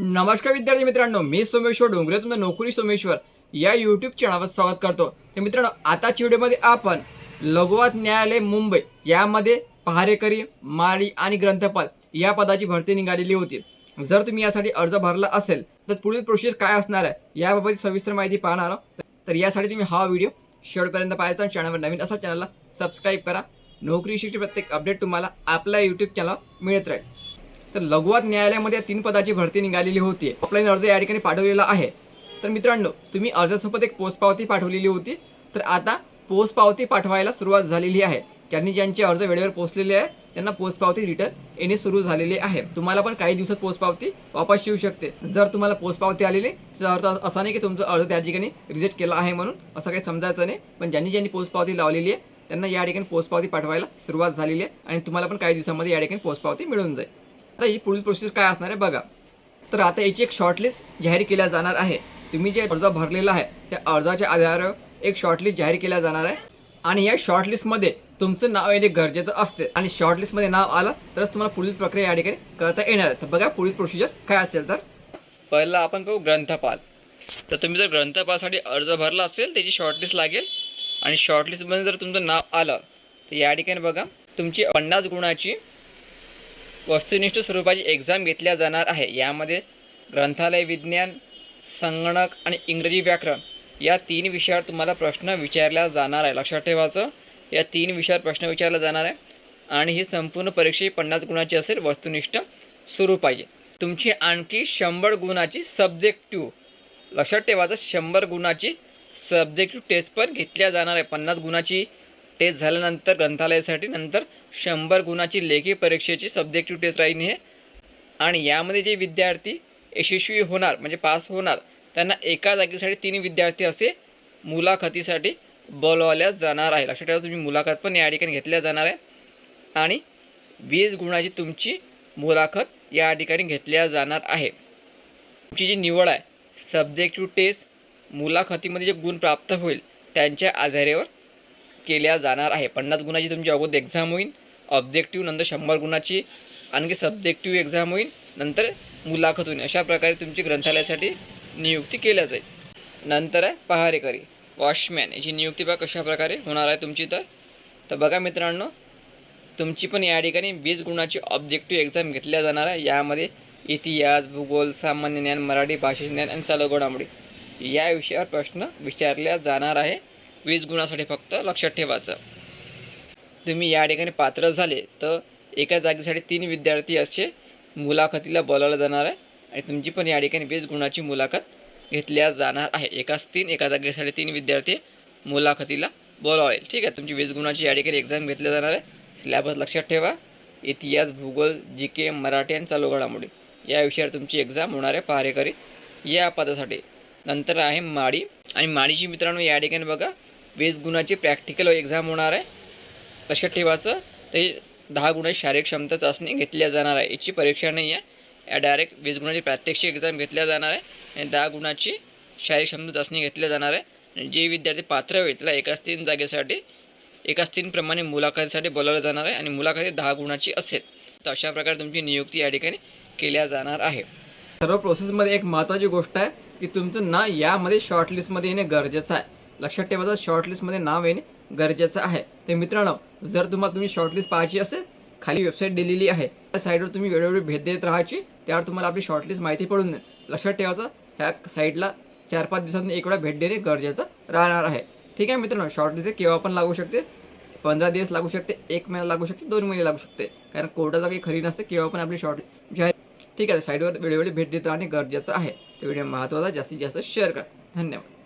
नमस्कार विद्यार्थी मित्रांनो मी सोमेश्वर डोंगरे तुमचं नोकरी सोमेश्वर या यूट्यूब चॅनलवर स्वागत करतो. तर मित्रांनो आताच्या व्हिडिओमध्ये आपण लघुवात न्यायालय मुंबई यामध्ये पहारेकरी माळी आणि ग्रंथपाल या पदाची भरती निघालेली होती. जर तुम्ही यासाठी अर्ज भरला असेल तर पुढील प्रोसेस काय असणार आहे याबाबत सविस्तर माहिती पाहणार आहोत. तर यासाठी तुम्ही हा व्हिडिओ शेवटपर्यंत पाहायचा आणि चॅनलवर नवीन असा चॅनलला सबस्क्राईब करा. नोकरी प्रत्येक अपडेट तुम्हाला आपल्या यूट्यूब चॅनलवर मिळत राहील. तर लघुवात न्यायालयामध्ये तीन पदाची भरती निघालेली होती. ऑफलाईन अर्ज या ठिकाणी पाठवलेला आहे. तर मित्रांनो तुम्ही अर्जासोबत एक पोस्ट पावती पाठवलेली होती. तर आता पोस्ट पावती पाठवायला सुरुवात झालेली आहे. ज्यांनी ज्यांचे अर्ज वेळेवर पोहोचलेले आहे त्यांना पोस्ट पावती रिटर्न येणे सुरू झालेले आहे. तुम्हाला पण काही दिवसात पोस्ट पावती वापस येऊ शकते. जर तुम्हाला पोस्ट पावती आलेली त्याचा अर्थ असा नाही की तुमचा अर्ज त्या ठिकाणी रिजेक्ट केला आहे म्हणून असं काही समजायचं नाही. पण ज्यांनी ज्यांनी पोस्ट पावती लावलेली आहे त्यांना या ठिकाणी पोस्ट पावती पाठवायला सुरुवात झालेली आहे आणि तुम्हाला पण काही दिवसामध्ये या ठिकाणी पोस्ट पावती मिळून जाईल. आता ही पुढील प्रोसेस काय असणार आहे बघा. तर आता याची एक शॉर्टलिस्ट जाहीर केल्या जाणार आहे. तुम्ही जे अर्ज भरलेला आहे त्या अर्जाच्या आधारावर एक शॉर्टलिस्ट जाहीर केल्या जाणार आहे. आणि या शॉर्टलिस्टमध्ये तुमचं नाव येणे गरजेचं असते. आणि शॉर्टलिस्टमध्ये नाव आलं तरच तुम्हाला पुढील प्रक्रिया या ठिकाणी करता येणार आहे. तर बघा पुढील प्रोसिजर काय असेल तर. पहिला आपण पाहू ग्रंथपाल. तर तुम्ही जर ग्रंथपालसाठी अर्ज भरला असेल त्याची शॉर्टलिस्ट लागेल. आणि शॉर्टलिस्टमध्ये जर तुमचं नाव आलं तर या ठिकाणी बघा तुमची पन्नास गुणाची वस्तुनिष्ठ स्वरूपाची एक्झाम घेतल्या जाणार आहे. यामध्ये ग्रंथालय विज्ञान संगणक आणि इंग्रजी व्याकरण या तीन विषयावर तुम्हाला प्रश्न विचारला जाणार आहे. लक्षात ठेवायचं या तीन विषयावर प्रश्न विचारला जाणार आहे. आणि ही संपूर्ण परीक्षा ही पन्नास गुणाची असेल वस्तुनिष्ठ स्वरूपाची. तुमची आणखी शंभर गुणाची सब्जेक्टिव्ह लक्षात ठेवायचं शंभर गुणाची सब्जेक्टिव्ह टेस्ट पण घेतल्या जाणार आहे. पन्नास गुणाची टेस्ट झाल्यानंतर ग्रंथालयासाठी नंतर शंभर गुणाची लेखी परीक्षेची सब्जेक्टिव्ह टेस्ट राहील हे आणि यामध्ये जे विद्यार्थी यशस्वी होणार म्हणजे पास होणार त्यांना एका जागेसाठी तीन विद्यार्थी असे मुलाखतीसाठी बोलवल्या जाणार आहे. लक्षात ठेवा तुम्ही मुलाखत पण या ठिकाणी घेतल्या जाणार आहे. आणि वीस गुणाची तुमची मुलाखत या ठिकाणी घेतल्या जाणार आहे. तुमची जी निवड आहे सब्जेक्टिव्ह टेस्ट मुलाखतीमध्ये जे गुण प्राप्त होईल त्यांच्या आधारेवर केल्या जाणार आहे. पन्नास गुणाची तुमची अगोदर एक्झाम होईल ऑब्जेक्टिव्ह नंतर शंभर गुणाची आणखी सब्जेक्टिव्ह एक्झाम होईल नंतर मुलाखत होईल अशा प्रकारे तुमची ग्रंथालयासाठी नियुक्ती केल्या जाईल. नंतर आहे पहारेकरी. वॉचमॅन याची नियुक्ती बघा कशाप्रकारे होणार आहे तुमची तर. तर बघा मित्रांनो तुमची पण या ठिकाणी वीस गुणाची ऑब्जेक्टिव्ह एक्झाम घेतल्या जाणार आहे. यामध्ये इतिहास भूगोल सामान्य ज्ञान मराठी भाषा ज्ञान आणि चालू घडामोडी या विषयावर प्रश्न विचारल्या जाणार आहे. वीस गुणासाठी फक्त लक्षात ठेवायचं. तुम्ही या ठिकाणी पात्र झाले तर एका जागेसाठी तीन विद्यार्थी असे मुलाखतीला बोलावलं जाणार आहे आणि तुमची पण या ठिकाणी वीस गुणाची मुलाखत घेतल्या जाणार आहे. एकाच तीन एका जागेसाठी तीन विद्यार्थी मुलाखतीला बोलावेल. ठीक आहे तुमची वीस गुणाची या ठिकाणी एक्झाम घेतल्या जाणार आहे. सिलॅबस लक्षात ठेवा. इतिहास भूगोल जी के मराठी आणि चालू घडामोडी. या विषयावर तुमची एक्झाम होणार आहे पहारेकरी या पदासाठी नंतर आहे माळी आणि माळीची मित्रांनो या ठिकाणी बघा. वीस गुणाची प्रॅक्टिकल एक्झाम होणार आहे. लक्षात ठेवायचं ते दहा गुणाची शारीरिक क्षमता चाचणी घेतल्या जाणार आहे. याची परीक्षा नाही आहे. या डायरेक्ट वीस गुणाची प्रात्यक्षिक एक्झाम घेतल्या जाणार आहे. आणि दहा गुणाची शारीरिक क्षमता चाचणी घेतल्या जाणार आहे. आणि जे विद्यार्थी पात्र होईल त्याला एकाच तीन जागेसाठी एकाच तीनप्रमाणे मुलाखतीसाठी बोलावलं जाणार आहे. आणि मुलाखती दहा गुणाची असेल तर अशा प्रकारे तुमची नियुक्ती या ठिकाणी केल्या जाणार आहे. सर्व प्रोसेसमध्ये एक महत्त्वाची गोष्ट आहे की तुमचं ना यामध्ये शॉर्टलिस्टमध्ये येणे गरजेचं आहे. लक्षात ठेवायचं शॉर्टलिस्टमध्ये नाव येणे गरजेचं आहे. तर मित्रांनो जर तुम्हाला तुम्ही शॉर्टलिस्ट पाहायची असेल खाली वेबसाईट दिलेली आहे. त्या साईटवर तुम्ही वेळोवेळी भेट देत राहायची त्यावर तुम्हाला आपली शॉर्टलिस्ट माहिती पडून जाईल लक्षात ठेवायचं ह्या साईटला चार पाच दिवसांनी एक वेळा भेट देणे गरजेचं राहणार आहे. ठीक आहे मित्रांनो शॉर्टलिस्ट केव्हा पण लागू शकते. पंधरा दिवस लागू शकते एक महिना लागू शकते दोन महिने लागू शकते. कारण कोर्टाचा काही खरी नसते केव्हा पण आपली शॉर्ट जाहीर ठीक आहे साईटवर वेळोवेळी भेट देत राहणे गरजेचं आहे. तो व्हिडिओ महत्त्वाचा जास्तीत जास्त शेअर करा. धन्यवाद.